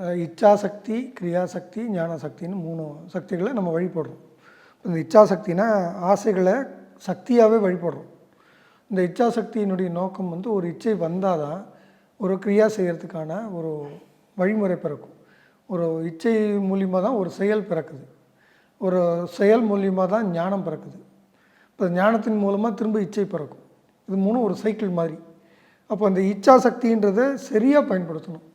இச்சாசக்தி கிரியாசக்தி ஞானசக்தின்னு மூணு சக்திகளை நம்ம வழிபடுறோம். இந்த இச்சாசக்தினா ஆசைகளை சக்தியாகவே வழிபடுறோம். இந்த இச்சாசக்தியினுடைய நோக்கம் வந்து ஒரு இச்சை வந்தால் தான் ஒரு கிரியா செய்கிறதுக்கான ஒரு வழிமுறை பிறக்கும். ஒரு இச்சை மூலியமாக தான் ஒரு செயல் பிறக்குது. ஒரு செயல் மூலியமாக தான் ஞானம் பிறக்குது. இப்போ ஞானத்தின் மூலமாக திரும்ப இச்சை பிறக்கும். இது மூணும் ஒரு சைக்கிள் மாதிரி. அப்போ அந்த இச்சாசக்தின்றதை சரியாக பயன்படுத்தணும்.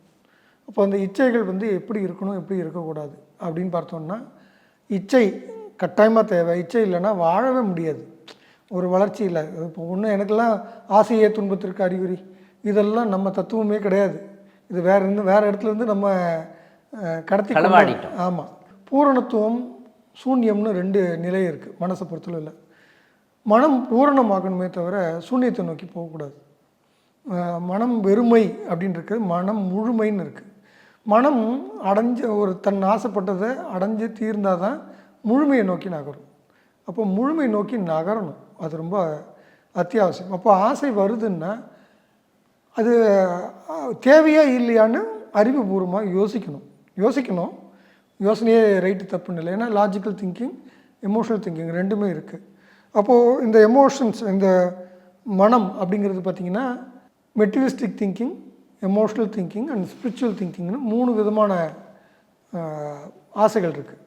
அப்போ அந்த இச்சைகள் வந்து எப்படி இருக்கணும் எப்படி இருக்கக்கூடாது அப்படின்னு பார்த்தோம்னா இச்சை கட்டாயமாக தேவை. இச்சை இல்லைன்னா வாழவே முடியாது. ஒரு வளர்ச்சி இல்லை. இப்போ ஒன்று எனக்கெல்லாம் ஆசையே துன்பத்திற்கு அறிகுறி. இதெல்லாம் நம்ம தத்துவமே கிடையாது. இது வேற இருந்து வேற இடத்துல இருந்து நம்ம கடத்தி களவாடிட்டோம். ஆமாம் பூரணத்துவம் சூன்யம்னு ரெண்டு நிலை இருக்குது மனசை பொறுத்தளவில் மனம் பூரணமாகணுமே தவிர சூன்யத்தை நோக்கி போகக்கூடாது. மனம் வெறுமை அப்படின்னு இருக்கு மனம் முழுமைன்னு இருக்குது மனம் அடைஞ்ச ஒரு தன் ஆசைப்பட்டதை அடைஞ்சு தீர்ந்தால் தான் முழுமையை நோக்கி நகரும். அப்போ முழுமை நோக்கி நகரணும். அது ரொம்ப அத்தியாவசியம். அப்போ ஆசை வருதுன்னா அது தேவையா இல்லையான்னு அறிவுபூர்வமாக யோசிக்கணும். யோசிக்கணும். யோசனையே ரைட்டு தப்புன்னு இல்லை. ஏன்னா லாஜிக்கல் திங்கிங் எமோஷனல் திங்கிங் ரெண்டுமே இருக்குது அப்போது இந்த எமோஷன்ஸ் இந்த மனம் அப்படிங்கிறது பார்த்திங்கன்னா materialistic thinking emotional thinking and spiritual திங்கிங்னு மூணு விதமான ஆசைகள் இருக்குது